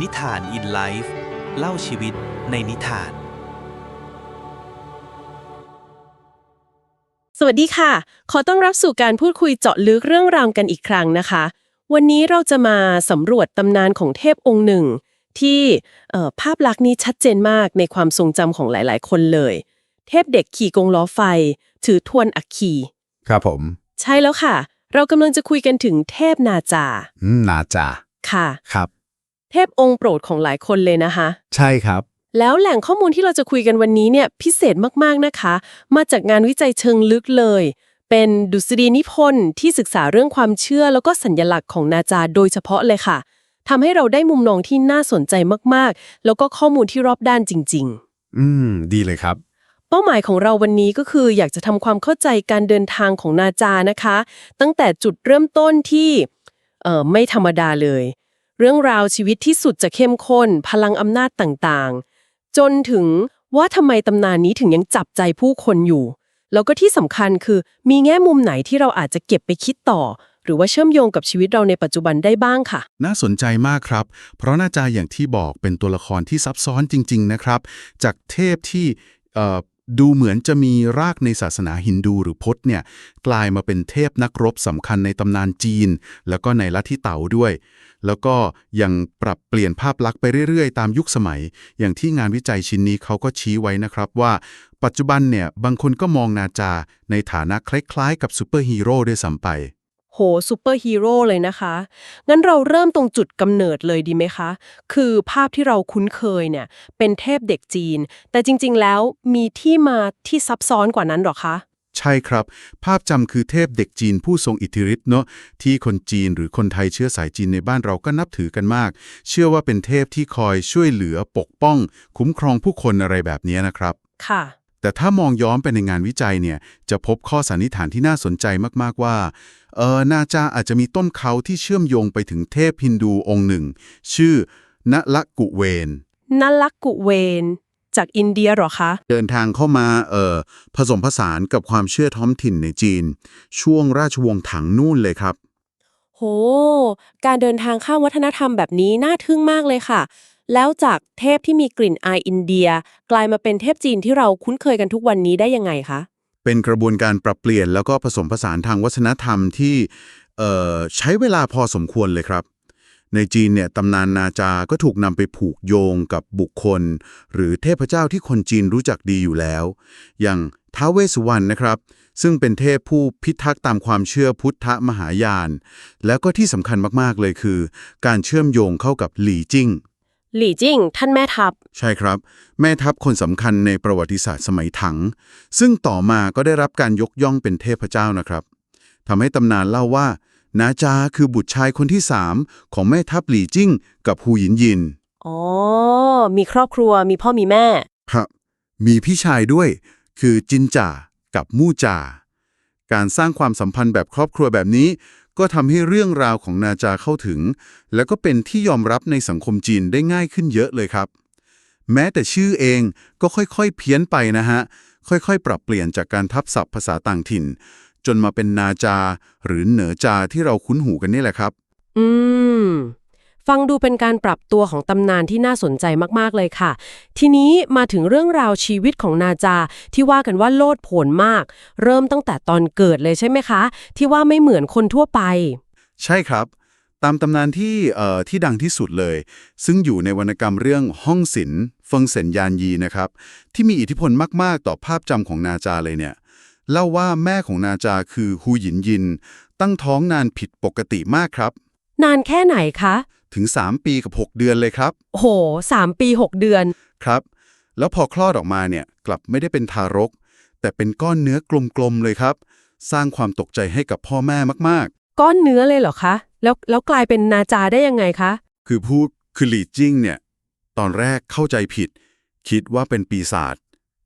นิทานอินไลฟ์เล่าชีวิตในนิทาน สวัสดีค่ะ ขอต้อนรับสู่การพูดคุยเจาะลึกเรื่องราวกันอีกครั้งนะคะ วันนี้เราจะมาสำรวจตำนานของเทพองค์หนึ่ง ที่เอ่อภาพลักษณ์นี้ชัดเจนมากในความทรงจำของหลาย ๆ คนเลย เทพเด็กขี่กงล้อไฟ ถือทวนอัคคีครับผม ใช่แล้วค่ะ เรากำลังจะคุยกันถึงเทพนาจาอืมนาจา ค่ะ ครับ เทพองค์โปรดของหลายคนเลยนะคะ ใช่ครับ แล้วแหล่งข้อมูลที่เราจะคุยกันวันนี้เนี่ยพิเศษมากๆนะคะ มาจากงานวิจัยเชิงลึกเลย เป็นดุษฎีนิพนธ์ที่ศึกษาเรื่องความเชื่อแล้วก็สัญญลักษณ์ของนาจาโดยเฉพาะเลยค่ะทำให้เราได้มุมมองที่น่าสนใจมากๆ แล้วก็ข้อมูลที่รอบด้านจริงอืม ดีเลยครับๆเป้าหมายของเราวันนี้ก็คือ อยากจะทำความเข้าใจการเดินทางของนาจานะคะ ตั้งแต่จุดเริ่มต้นที่เอ่อไม่ธรรมดาเลย เรื่องราวชีวิตที่สุดจะเข้มข้น พลังอำนาจต่างๆ จนถึงว่าทำไมตำนานนี้ถึงยังจับใจผู้คนอยู่ แล้วก็ที่สำคัญคือมีแง่มุมไหนที่เราอาจจะเก็บไปคิดต่อ หรือว่าเชื่อมโยงกับชีวิตเราในปัจจุบันได้บ้างค่ะ น่าสนใจมากครับ เพราะน่าจะอย่างที่บอกเป็นตัวละครที่ซับซ้อนจริง ๆ นะครับ จากเทพที่ ดูเหมือนจะมีรากในศาสนาฮินดูหรือพุทธเนี่ยกลายมาเป็นเทพนักรบสำคัญในตำนานจีน แล้วก็ในลัทธิเต๋าด้วย แล้วก็ยังปรับเปลี่ยนภาพลักษณ์ไปเรื่อยๆ ตามยุคสมัย อย่างที่งานวิจัยชิ้นนี้เขาก็ชี้ไว้นะครับว่า ปัจจุบันเนี่ยบางคนก็มองนาจาในฐานะคล้ายๆ กับซูเปอร์ฮีโร่ด้วยซ้ำไป ซูเปอร์ฮีโร่เลยนะคะ งั้นเราเริ่มตรงจุดกำเนิดเลยดีไหมคะ คือภาพที่เราคุ้นเคยเนี่ย เป็นเทพเด็กจีน แต่จริงๆแล้วมีที่มาที่ซับซ้อนกว่านั้นหรอคะใช่ครับ ภาพจำคือเทพเด็กจีนผู้ทรงอิทธิฤทธิ์เนาะที่คนจีนหรือคนไทยเชื้อสายจีนในบ้านเราก็นับถือกันมาก เชื่อว่าเป็นเทพที่คอยช่วยเหลือปกป้อง คุ้มครองผู้คนอะไรแบบนี้นะครับ ค่ะ แต่ถ้ามองย้อนไปในงานวิจัยเนี่ยจะพบข้อสันนิษฐานที่น่าสนใจมาก ๆ ว่า เออนาจาอาจจะมีต้นเขาที่เชื่อมโยงไปถึงเทพฮินดูองค์หนึ่ง ชื่อนละกุเวนนัลลักกุเวนจากอินเดียเหรอคะ เดินทางเข้ามาเอ่อผสมผสานกับความเชื่อท้องถิ่นในจีน ช่วงราชวงศ์ถังนู่นเลยครับ โห การเดินทางข้ามวัฒนธรรมแบบนี้น่าทึ่งมากเลยค่ะ แล้วจากเทพที่มีกลิ่นอายอินเดีย กลายมาเป็นเทพจีนที่เราคุ้นเคยกันทุกวันนี้ได้ยังไงคะ เป็นกระบวนการปรับเปลี่ยนแล้วก็ผสมผสานทางวัฒนธรรมที่ใช้เวลาพอสมควรเลยครับ ในจีนเนี่ยตำนานนาจาก็ถูกนำไปผูกโยงกับบุคคล หรือเทพเจ้าที่คนจีนรู้จักดีอยู่แล้ว อย่างท้าวเวสสุวรรณนะครับ ซึ่งเป็นเทพผู้พิทักษ์ตามความเชื่อพุทธมหายาน แล้วก็ที่สำคัญมากๆเลยคือ การเชื่อมโยงเข้ากับหลี่จิ้ง หลี่จิ้งท่านแม่ทัพ ใช่ครับ แม่ทัพคนสำคัญในประวัติศาสตร์สมัยถัง ซึ่งต่อมาก็ได้รับการยกย่องเป็นเทพเจ้านะครับทำให้ตำนานเล่าว่า นาจาคือบุตรชายคนที่สามของแม่ทัพหลี่จิ้งกับฮูหยินยินอ๋อ มีครอบครัวมีพ่อมีแม่ ครับ มีพี่ชายด้วย คือจินจ่ากับมู่จ่าการสร้างความสัมพันธ์แบบครอบครัวแบบนี้ ก็ทำให้เรื่องราวของนาจาเข้าถึง และก็เป็นที่ยอมรับในสังคมจีนได้ง่ายขึ้นเยอะเลยครับ แม้แต่ชื่อเองก็ค่อยๆ เพี้ยนไปนะฮะ ค่อยๆ ปรับเปลี่ยนจากการทับศัพท์ภาษาต่างถิ่น จนมาเป็นนาจา หรือเหนือจาที่เราคุ้นหูกันนี่แหละครับ อืม ฟังดูเป็นการปรับตัวของตำนานที่น่าสนใจมากๆเลยค่ะ ทีนี้มาถึงเรื่องราวชีวิตของนาจา ที่ว่ากันว่าโลดโผนมาก เริ่มตั้งแต่ตอนเกิดเลยใช่ไหมคะ ที่ว่าไม่เหมือนคนทั่วไป ใช่ครับ ตามตำนานที่เอ่อที่ดังที่สุดเลย ซึ่งอยู่ในวรรณกรรมเรื่องห้องศิลป์เฟิงเซินยานยีนะครับ ที่มีอิทธิพลมากๆ ต่อภาพจำของนาจาเลยเนี่ยเล่าว่าแม่ของนาจาคือฮูหยินยิน ตั้งท้องนานผิดปกติมากครับ นานแค่ไหนคะ ถึง 3 ปีกับ 6 เดือนเลยครับโหสามปีหกเดือน ครับ แล้วพอคลอดออกมาเนี่ยกลับไม่ได้เป็นทารก แต่เป็นก้อนเนื้อกลมๆเลยครับ สร้างความตกใจให้กับพ่อแม่มากๆก้อนเนื้อเลยเหรอคะ แล้วแล้วกลายเป็นนาจาได้ยังไงคะคือพูดคือหลีจิ้งเนี่ย ตอนแรกเข้าใจผิด คิดว่าเป็นปีศาจ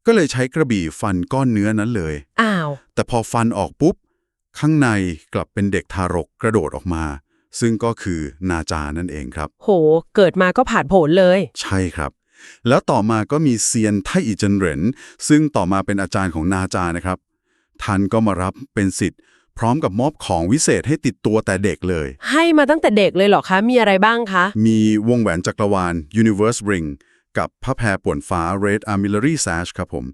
ก็เลยใช้กระบี่ฟันก้อนเนื้อนั้นเลย อ้าว แต่พอฟันออกปุ๊บ ข้างในกลับเป็นเด็กทารกกระโดดออกมา ซึ่งก็คือนาจานั่นเองครับ โห เกิดมาก็ผ่านผลเลย ใช่ครับ แล้วต่อมาก็มีเซียนไทอิจันเหรินซึ่งต่อมาเป็นอาจารย์ของนาจานะครับ ท่านก็มารับเป็นสิทธิ์ พร้อมกับมอบของวิเศษให้ติดตัวแต่เด็กเลย ให้มาตั้งแต่เด็กเลยเหรอคะ มีอะไรบ้างคะ มีวงแหวนจักรวาล Universe Ring กับพระแพรป่วนฟ้า Red Armillary Sash ครับผม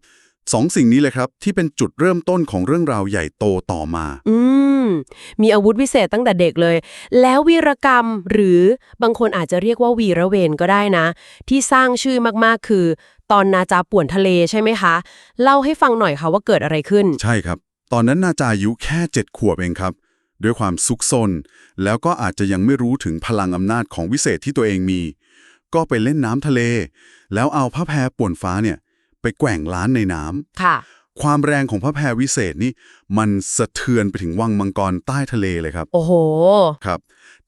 สองสิ่งนี้เลยครับ ที่เป็นจุดเริ่มต้นของเรื่องราวใหญ่โตต่อมา อืม มีอาวุธวิเศษตั้งแต่เด็กเลย แล้ววีรกรรมหรือบางคนอาจจะเรียกว่าวีระเวรก็ได้นะ ที่สร้างชื่อมากๆคือ ตอนนาจาป่วนทะเลใช่ไหมคะ เล่าให้ฟังหน่อยค่ะว่าเกิดอะไรขึ้น ใช่ครับ ตอนนั้นนาจาอายุแค่7ขวบเองครับ ด้วยความซุกซนแล้วก็อาจจะยังไม่รู้ถึงพลังอำนาจของวิเศษที่ตัวเองมี ก็ไปเล่นน้ำทะเล แล้วเอาพระแพรป่วนฟ้าเนี่ย ไปแกว่งล้านในน้ำค่ะ ความแรงของพระแพรวิเศษนี่มันสะเทือนไปถึงวังมังกรใต้ทะเลเลยครับ โอ้โห ครับ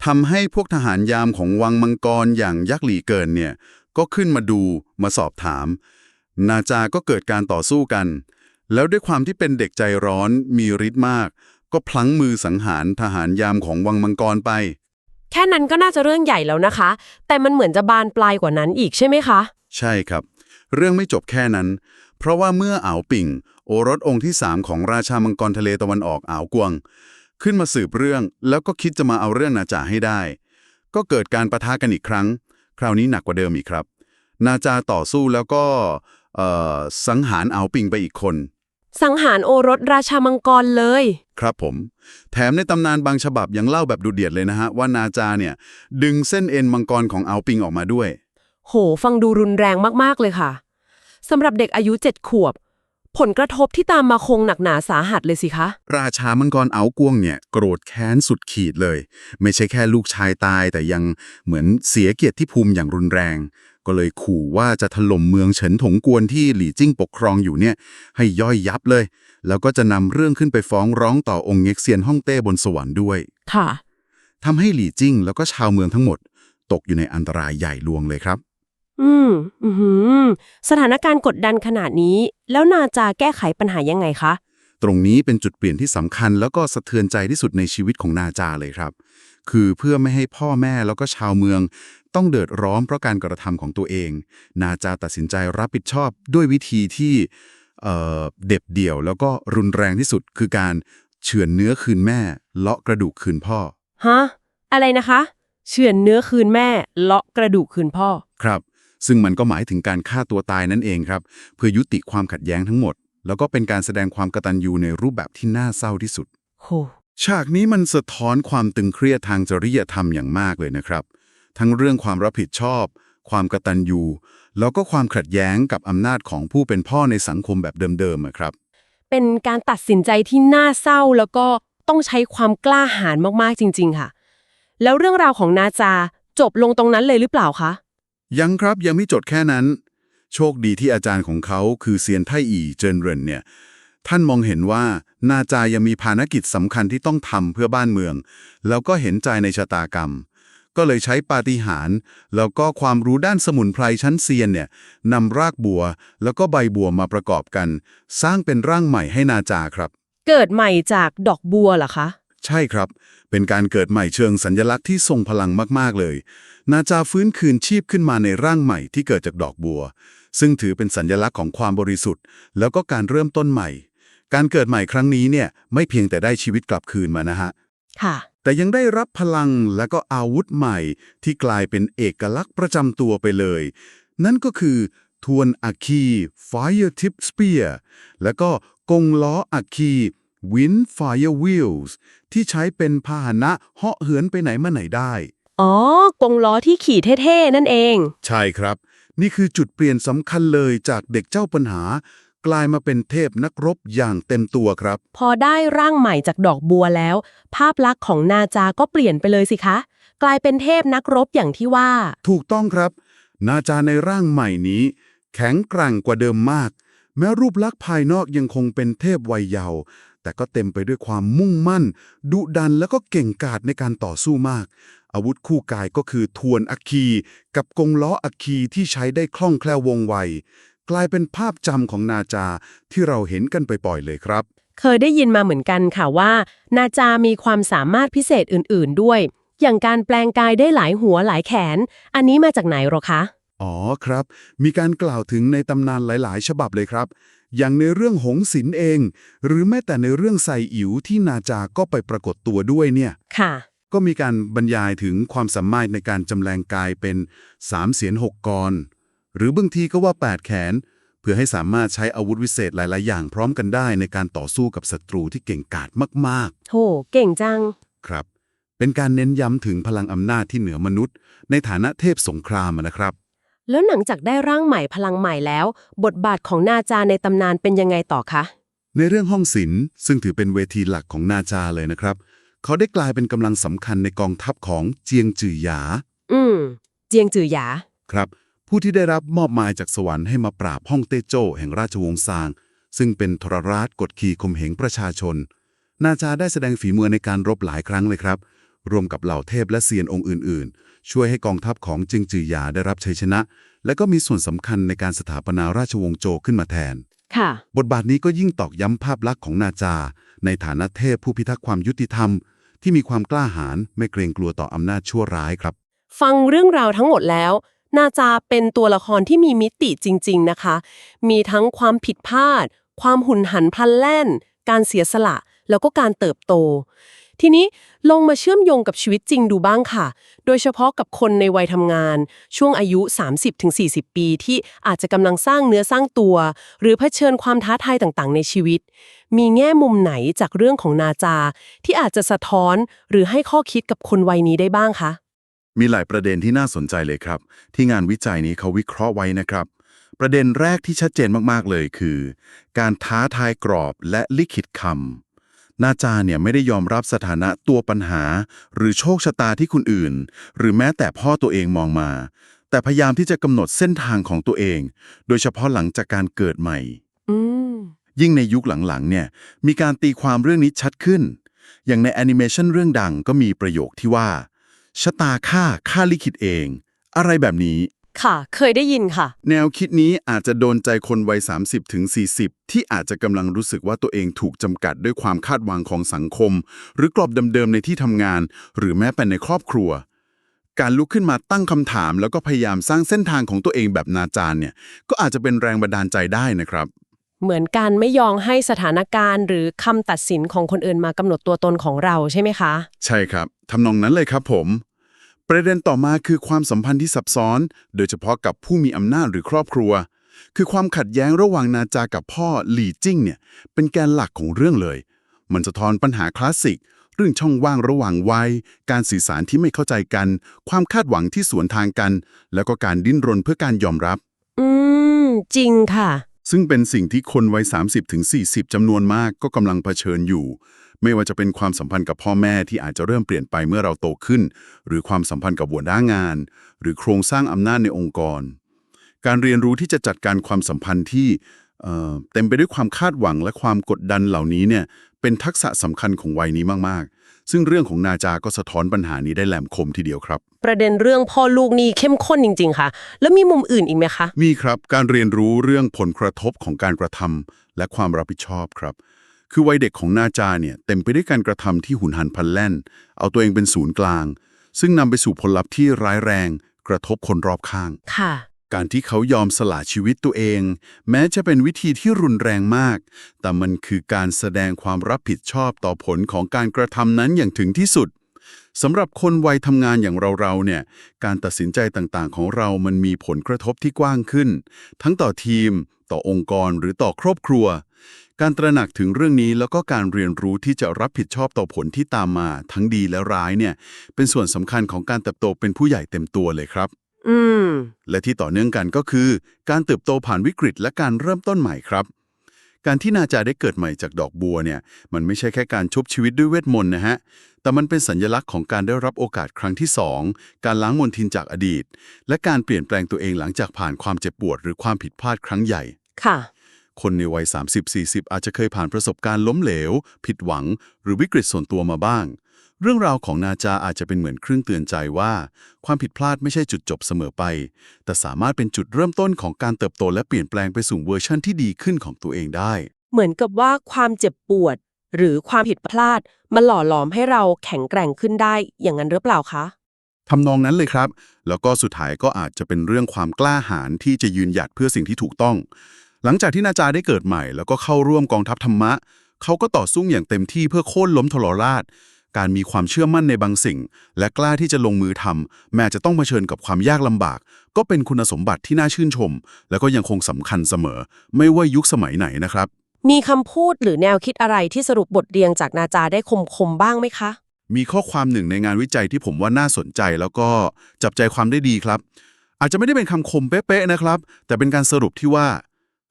ทำให้พวกทหารยามของวังมังกรอย่างยักษ์หลีเกินเนี่ย ก็ขึ้นมาดูมาสอบถาม นาจาก็เกิดการต่อสู้กัน แล้วด้วยความที่เป็นเด็กใจร้อนมีฤทธิ์มาก ก็พลั้งมือสังหารทหารยามของวังมังกรไป แค่นั้นก็น่าจะเรื่องใหญ่แล้วนะคะ แต่มันเหมือนจะบานปลายกว่านั้นอีกใช่ไหมคะ ใช่ครับ เรื่องไม่จบแค่นั้น เพราะว่าเมื่ออ่าวปิ่ง โอรสองค์ที่สามของราชามังกรทะเลตะวันออกอ่าวกวง ขึ้นมาสืบเรื่องแล้วก็คิดจะมาเอาเรื่องนาจาให้ได้ ก็เกิดการประทะกันอีกครั้ง คราวนี้หนักกว่าเดิมอีกครับ นาจาต่อสู้แล้วก็เอ่อสังหารอ่าวปิ่งไปอีกคน สังหารโอรสราชามังกรเลย ครับผม แถมในตำนานบางฉบับยังเล่าแบบดูเดือดเลยนะฮะว่านาจาเนี่ยดึงเส้นเอ็นมังกรของอ่าวปิงออกมาด้วย โห ฟังดูรุนแรงมาก ๆ เลยค่ะสำหรับเด็กอายุเจ็ดขวบ ผลกระทบที่ตามมาคงหนักหนาสาหัสเลยสิคะ ราชามังกรเอากวงเนี่ย โกรธแค้นสุดขีดเลย ไม่ใช่แค่ลูกชายตายแต่ยังเหมือนเสียเกียรติภูมิอย่างรุนแรง ก็เลยขู่ว่าจะถล่มเมืองเฉินถงกวนที่หลี่จิ้งปกครองอยู่เนี่ย ให้ย่อยยับเลย แล้วก็จะนำเรื่องขึ้นไปฟ้องร้องต่อองค์เง็กเซียนฮ่องเต้บนสวรรค์ด้วยค่ะทำให้หลี่จิ้งแล้วก็ชาวเมืองทั้งหมด ตกอยู่ในอันตรายใหญ่หลวงเลยครับ อืม อือหือสถานการณ์กดดันขนาดนี้ แล้วนาจาแก้ไขปัญหายังไงคะ ตรงนี้เป็นจุดเปลี่ยนที่สำคัญแล้วก็สะเทือนใจที่สุดในชีวิตของนาจาเลยครับ คือเพื่อไม่ให้พ่อแม่แล้วก็ชาวเมือง ต้องเดือดร้อนเพราะการกระทำของตัวเอง นาจาตัดสินใจรับผิดชอบด้วยวิธีที่เอ่อเด็บเดี่ยว แล้วก็รุนแรงที่สุดคือการเฉือนเนื้อคืนแม่ เลาะกระดูกคืนพ่อ ฮะ อะไรนะคะ เฉือนเนื้อคืนแม่ เลาะกระดูกคืนพ่อ ครับ ซึ่งมันก็หมายถึงการฆ่าตัวตายนั่นเองครับ เพื่อยุติความขัดแย้งทั้งหมด แล้วก็เป็นการแสดงความกตัญญูในรูปแบบที่น่าเศร้าที่สุด โห ฉากนี้มันสะท้อนความตึงเครียดทางจริยธรรมอย่างมากเลยนะครับ ทั้งเรื่องความรับผิดชอบ ความกตัญญู แล้วก็ความขัดแย้งกับอำนาจของผู้เป็นพ่อในสังคมแบบเดิมๆอะครับ เป็นการตัดสินใจที่น่าเศร้าแล้วก็ต้องใช้ความกล้าหาญมากๆจริง ๆ ค่ะ แล้วเรื่องราวของนาจาจบลงตรงนั้นเลยหรือเปล่าคะ ยังครับยังไม่จดแค่นั้น โชคดีที่อาจารย์ของเขาคือเซียนไทอีเจินเรินเนี่ย ท่านมองเห็นว่านาจายังมีภารกิจสำคัญที่ต้องทำเพื่อบ้านเมือง แล้วก็เห็นใจในชะตากรรม ก็เลยใช้ปาฏิหาริย์แล้วก็ความรู้ด้านสมุนไพรชั้นเซียนเนี่ยนำรากบัว แล้วก็ใบบัวมาประกอบกัน สร้างเป็นร่างใหม่ให้นาจาครับ เกิดใหม่จากดอกบัวเหรอคะ ใช่ครับ เป็นการเกิดใหม่เชิงสัญลักษณ์ที่ทรงพลังมากๆเลย นาจาฟื้นคืนชีพขึ้นมาในร่างใหม่ที่เกิดจากดอกบัว ซึ่งถือเป็นสัญลักษณ์ของความบริสุทธิ์ แล้วก็การเริ่มต้นใหม่ การเกิดใหม่ครั้งนี้เนี่ยไม่เพียงแต่ได้ชีวิตกลับคืนมานะฮะค่ะ แต่ยังได้รับพลังและก็อาวุธใหม่ที่กลายเป็นเอกลักษณ์ประจำตัวไปเลย นั่นก็คือทวนอัคคี Fire Tip Spear และก็กงล้ออัคคี Wind Fire Wheels ที่ใช้เป็นพาหนะเหาะเหินไปไหนมาไหนได้ อ๋อกงล้อที่ขี่เท่ๆ นั่นเอง ใช่ครับ นี่คือจุดเปลี่ยนสำคัญเลยจากเด็กเจ้าปัญหา กลายมาเป็นเทพนักรบอย่างเต็มตัวครับ พอได้ร่างใหม่จากดอกบัวแล้ว ภาพลักษณ์ของนาจาก็เปลี่ยนไปเลยสิคะ กลายเป็นเทพนักรบอย่างที่ว่า ถูกต้องครับ นาจาในร่างใหม่นี้ แข็งแกร่งกว่าเดิมมาก แม้รูปลักษณ์ภายนอกยังคงเป็นเทพวัยเยาว์แต่ก็เต็มไปด้วยความมุ่งมั่น ดุดันแล้วก็เก่งกาจในการต่อสู้มาก อาวุธคู่กายก็คือทวนอัคคี กับกงล้ออัคคีที่ใช้ได้คล่องแคล่ววงไว กลายเป็นภาพจำของนาจาที่เราเห็นกันไปบ่อยเลยครับ เคยได้ยินมาเหมือนกันค่ะว่า นาจามีความสามารถพิเศษอื่น ๆ ด้วย อย่างการแปลงกายได้หลายหัวหลายแขน อันนี้มาจากไหนหรอคะ อ๋อครับ มีการกล่าวถึงในตำนานหลาย ๆ ฉบับเลยครับอย่างในเรื่องหงสินเอง หรือแม้แต่ในเรื่องไซอิ๋วที่นาจาก็ไปปรากฏตัวด้วยเนี่ย ค่ะ ก็มีการบรรยายถึงความสามารถในการจำแรงกายเป็นสามเสียนหกกร หรือบางทีก็ว่า 8 แขน เพื่อให้สามารถใช้อาวุธวิเศษหลาย ๆ อย่างพร้อมกันได้ในการต่อสู้กับศัตรูที่เก่งกาจมากโหเก่งจังๆครับ เป็นการเน้นย้ำถึงพลังอำนาจที่เหนือมนุษย์ ในฐานะเทพสงครามอะนะครับ แล้วหลังจากได้ร่างใหม่พลังใหม่แล้ว บทบาทของนาจาในตำนานเป็นยังไงต่อคะในเรื่องห้องศิลป์ซึ่งถือเป็นเวทีหลักของนาจาเลยนะครับ เขาได้กลายเป็นกำลังสำคัญในกองทัพของเจียงจือหยา อืม เจียงจือหยา ครับ ผู้ที่ได้รับมอบหมายจากสวรรค์ให้มาปราบฮ่องเต้โจ้แห่งราชวงศ์ซาง ซึ่งเป็นทรราชกดขี่ข่มเหงประชาชน นาจาได้แสดงฝีมือในการรบหลายครั้งเลยครับ รวมกับเหล่าเทพและเซียนองค์อื่น ๆ ช่วยให้กองทัพของจิงจือหยาได้รับชัยชนะ และก็มีส่วนสำคัญในการสถาปนาราชวงศ์โจวขึ้นมาแทนค่ะบทบาทนี้ก็ยิ่งตอกย้ำภาพลักษณ์ของนาจา ในฐานะเทพผู้พิทักษ์ความยุติธรรม ที่มีความกล้าหาญไม่เกรงกลัวต่ออำนาจชั่วร้ายครับ ฟังเรื่องราวทั้งหมดแล้ว นาจาเป็นตัวละครที่มีมิติจริง ๆนะคะ มีทั้งความผิดพลาด ความหุนหันพลันแล่น การเสียสละ แล้วก็การเติบโต ทีนี้ลองมาเชื่อมโยงกับชีวิตจริงดูบ้างค่ะ โดยเฉพาะกับคนในวัยทำงาน ช่วงอายุ 30-40 ปีที่อาจจะกำลังสร้างเนื้อสร้างตัว หรือเผชิญความท้าทายต่างๆ ในชีวิต มีแง่มุมไหนจากเรื่องของนาจา ที่อาจจะสะท้อนหรือให้ข้อคิดกับคนวัยนี้ได้บ้างคะ มีหลายประเด็นที่น่าสนใจเลยครับ ที่งานวิจัยนี้เขาวิเคราะห์ไว้นะครับ ประเด็นแรกที่ชัดเจนมากๆเลยคือ การท้าทายกรอบและลิขิตคำ นาจาเนี่ยไม่ได้ยอมรับสถานะตัวปัญหา หรือโชคชะตาที่คนอื่น หรือแม้แต่พ่อตัวเองมองมา แต่พยายามที่จะกำหนดเส้นทางของตัวเอง โดยเฉพาะหลังจากการเกิดใหม่อืมยิ่งในยุคหลังๆเนี่ยมีการตีความเรื่องนี้ชัดขึ้น อย่างในแอนิเมชันเรื่องดังก็มีประโยคที่ว่าชะตาข้าข้าลิขิตเอง อะไรแบบนี้ ค่ะ เคยได้ยินค่ะ แนวคิดนี้อาจจะโดนใจคนวัย30ถึง40 ที่อาจจะกำลังรู้สึกว่าตัวเองถูกจำกัดด้วยความคาดหวังของสังคม หรือกรอบเดิมๆในที่ทำงาน หรือแม้แต่ในครอบครัว การลุกขึ้นมาตั้งคำถาม แล้วก็พยายามสร้างเส้นทางของตัวเองแบบนาจารเนี่ย ก็อาจจะเป็นแรงบันดาลใจได้นะครับ เหมือนการไม่ยอมให้สถานการณ์หรือคำตัดสินของคนอื่นมากำหนดตัวตนของเราใช่ไหมคะ ใช่ครับทำนองนั้นเลยครับผม ประเด็นต่อมาคือความสัมพันธ์ที่ซับซ้อน โดยเฉพาะกับผู้มีอำนาจหรือครอบครัว คือความขัดแย้งระหว่างนาจากับพ่อหลี่จิ้งเนี่ยเป็นแกนหลักของเรื่องเลย มันสะท้อนปัญหาคลาสสิก เรื่องช่องว่างระหว่างวัย การสื่อสารที่ไม่เข้าใจกัน ความคาดหวังที่สวนทางกัน แล้วก็การดิ้นรนเพื่อการยอมรับ อืม จริงค่ะ ซึ่งเป็นสิ่งที่คนวัย 30-40 จำนวนมากก็กำลังเผชิญอยู่ ไม่ว่าจะเป็นความสัมพันธ์กับพ่อแม่ที่อาจจะเริ่มเปลี่ยนไปเมื่อเราโตขึ้น หรือความสัมพันธ์กับหัวหน้างาน หรือโครงสร้างอำนาจในองค์กร การเรียนรู้ที่จะจัดการความสัมพันธ์ที่เอ่อเต็มไปด้วยความคาดหวังและความกดดันเหล่านี้เนี่ยเป็นทักษะสำคัญของวัยนี้มากๆ ซึ่งเรื่องของนาจาก็สะท้อนปัญหานี้ได้แหลมคมทีเดียวครับ ประเด็นเรื่องพ่อลูกนี่เข้มข้นจริง ๆ ค่ะ แล้วมีมุมอื่นอีกไหมคะ มีครับ การเรียนรู้เรื่องผลกระทบของการกระทำและความรับผิดชอบครับ คือวัยเด็กของนาจาเนี่ยเต็มไปด้วยการกระทำที่หุนหันพลันแล่น เอาตัวเองเป็นศูนย์กลาง ซึ่งนำไปสู่ผลลัพธ์ที่ร้ายแรง กระทบคนรอบข้าง ค่ะ การที่เขายอมสละชีวิตตัวเอง แม้จะเป็นวิธีที่รุนแรงมาก แต่มันคือการแสดงความรับผิดชอบต่อผลของการกระทำนั้นอย่างถึงที่สุดสำหรับคนวัยทำงานอย่างเราๆเนี่ยการตัดสินใจต่างๆ ของเรามันมีผลกระทบที่กว้างขึ้น ทั้งต่อทีม ต่อองค์กรหรือต่อครอบครัว การตระหนักถึงเรื่องนี้แล้วก็การเรียนรู้ที่จะรับผิดชอบต่อผลที่ตามมา ทั้งดีและร้ายเนี่ยเป็นส่วนสำคัญของการเติบโตเป็นผู้ใหญ่เต็มตัวเลยครับ อืม และที่ต่อเนื่องกันก็คือ การเติบโตผ่านวิกฤตและการเริ่มต้นใหม่ครับ การที่นาจาได้เกิดใหม่จากดอกบัวเนี่ย มันไม่ใช่แค่การชุบชีวิตด้วยเวทมนต์นะฮะ แต่มันเป็นสัญลักษณ์ของการได้รับโอกาสครั้งที่สองการล้างมนทินจากอดีต และการเปลี่ยนแปลงตัวเองหลังจากผ่านความเจ็บปวด หรือความผิดพลาดครั้งใหญ่ ค่ะ คนในวัย 30-40 อาจจะเคยผ่านประสบการณ์ล้มเหลว ผิดหวัง หรือวิกฤตส่วนตัวมาบ้าง เรื่องราวของนาจาอาจจะเป็นเหมือนเครื่องเตือนใจว่า ความผิดพลาดไม่ใช่จุดจบเสมอไป แต่สามารถเป็นจุดเริ่มต้นของการเติบโตและเปลี่ยนแปลงไปสู่เวอร์ชั่นที่ดีขึ้นของตัวเองได้ เหมือนกับว่าความเจ็บปวด หรือความผิดพลาดมันหล่อหลอมให้เราแข็งแกร่งขึ้นได้อย่างนั้นหรือเปล่าคะทำนองนั้นเลยครับ แล้วก็สุดท้ายก็อาจจะเป็นเรื่องความกล้าหาญที่จะยืนหยัดเพื่อสิ่งที่ถูกต้อง หลังจากที่นาจาได้เกิดใหม่ แล้วก็เข้าร่วมกองทัพธรรมะ เขาก็ต่อสู้อย่างเต็มที่เพื่อโค่นล้มทรราช การมีความเชื่อมั่นในบางสิ่ง และกล้าที่จะลงมือทำแม้จะต้องเผชิญกับความยากลำบาก ก็เป็นคุณสมบัติที่น่าชื่นชม และก็ยังคงสำคัญเสมอ ไม่ว่ายุคสมัยไหนนะครับ มีคำพูดหรือแนวคิดอะไรที่สรุปบทเรียนจากนาจาได้คมๆบ้างไหมคะ มีข้อความหนึ่งในงานวิจัยที่ผมว่าน่าสนใจ แล้วก็จับใจความได้ดีครับ อาจจะไม่ได้เป็นคำคมเป๊ะๆนะครับ แต่เป็นการสรุปที่ว่า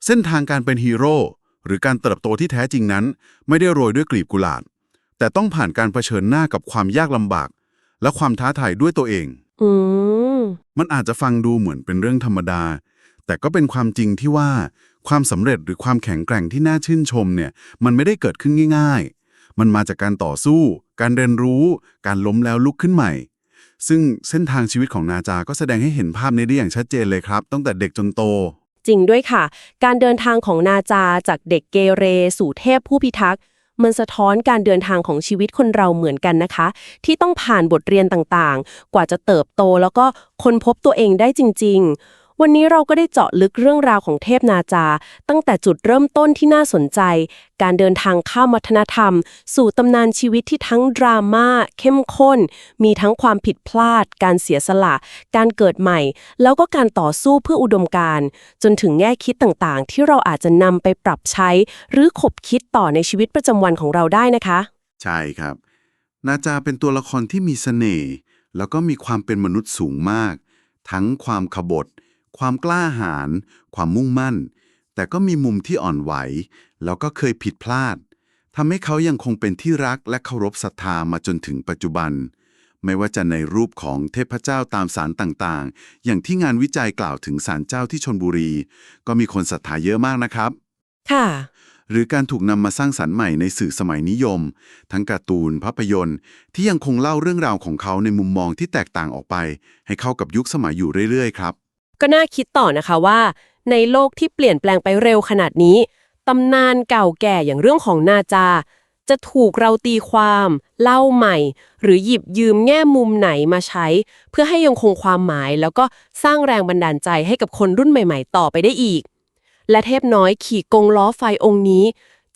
เส้นทางการเป็นฮีโร่หรือการเติบโตที่แท้จริงนั้น ไม่ได้โรยด้วยกลีบกุหลาบแต่ต้องผ่านการเผชิญหน้ากับความยากลำบาก และความท้าทายด้วยตัวเองอืมมันอาจจะฟังดูเหมือนเป็นเรื่องธรรมดา แต่ก็เป็นความจริงที่ว่า ความสำเร็จหรือความแข็งแกร่งที่น่าชื่นชมเนี่ยมันไม่ได้เกิดขึ้นง่าย ๆ มันมาจากการต่อสู้ การเรียนรู้ การล้มแล้วลุกขึ้นใหม่ ซึ่งเส้นทางชีวิตของนาจาก็แสดงให้เห็นภาพนี้ได้อย่างชัดเจนเลยครับ ตั้งแต่เด็กจนโต จริงด้วยค่ะ การเดินทางของนาจาจากเด็กเกเรสู่เทพผู้พิทักษ์มันสะท้อนการเดินทางของชีวิตคนเราเหมือนกันนะคะ ที่ต้องผ่านบทเรียนต่างๆ กว่าจะเติบโตแล้วก็ค้นพบตัวเองได้จริง ๆ วันนี้เราก็ได้เจาะลึกเรื่องราวของเทพนาจา ตั้งแต่จุดเริ่มต้นที่น่าสนใจ การเดินทางข้ามวัฒนธรรม สู่ตำนานชีวิตที่ทั้งดราม่าเข้มข้น มีทั้งความผิดพลาด การเสียสละ การเกิดใหม่ แล้วก็การต่อสู้เพื่ออุดมการณ์จนถึงแง่คิดต่างๆ ที่เราอาจจะนำไปปรับใช้ หรือขบคิดต่อในชีวิตประจำวันของเราได้นะคะ ใช่ครับ นาจาเป็นตัวละครที่มีเสน่ห์แล้วก็มีความเป็นมนุษย์สูงมาก ทั้งความขบฏ ความกล้าหาญความมุ่งมั่น แต่ก็มีมุมที่อ่อนไหว แล้วก็เคยผิดพลาดทำให้เขายังคงเป็นที่รักและเคารพศรัทธามาจนถึงปัจจุบัน ไม่ว่าจะในรูปของเทพเจ้าตามสารต่างๆ อย่างที่งานวิจัยกล่าวถึงสารเจ้าที่ชนบุรี ก็มีคนศรัทธาเยอะมากนะครับ ค่ะ หรือการถูกนำมาสร้างสรรค์ใหม่ในสื่อสมัยนิยม ทั้งการ์ตูนภาพยนตร์ ที่ยังคงเล่าเรื่องราวของเขาในมุมมองที่แตกต่างออกไป ให้เข้ากับยุคสมัยอยู่เรื่อยๆ ครับ ก็น่าคิดต่อนะคะว่า ในโลกที่เปลี่ยนแปลงไปเร็วขนาดนี้ตำนานเก่าแก่อย่างเรื่องของนาจา จะถูกเราตีความ เล่าใหม่ หรือหยิบยืมแง่มุมไหนมาใช้ เพื่อให้ยังคงความหมาย แล้วก็สร้างแรงบันดาลใจให้กับคนรุ่นใหม่ ๆ ต่อไปได้อีก และเทพน้อยขี่กงล้อไฟองค์นี้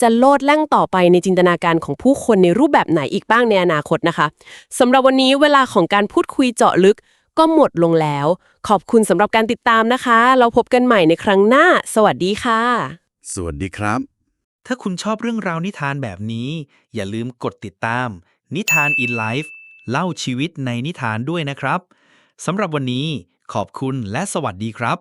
จะโลดแล่งต่อไปในจินตนาการของผู้คนในรูปแบบไหนอีกบ้างในอนาคตนะคะสำหรับวันนี้เวลาของการพูดคุยเจาะลึก ก็หมดลงแล้ว ขอบคุณสำหรับการติดตามนะคะ เราพบกันใหม่ในครั้งหน้า สวัสดีค่ะ สวัสดีครับ ถ้าคุณชอบเรื่องราวนิทานแบบนี้ อย่าลืมกดติดตาม นิทาน in life เล่าชีวิตในนิทานด้วยนะครับสำหรับวันนี้ ขอบคุณและสวัสดีครับ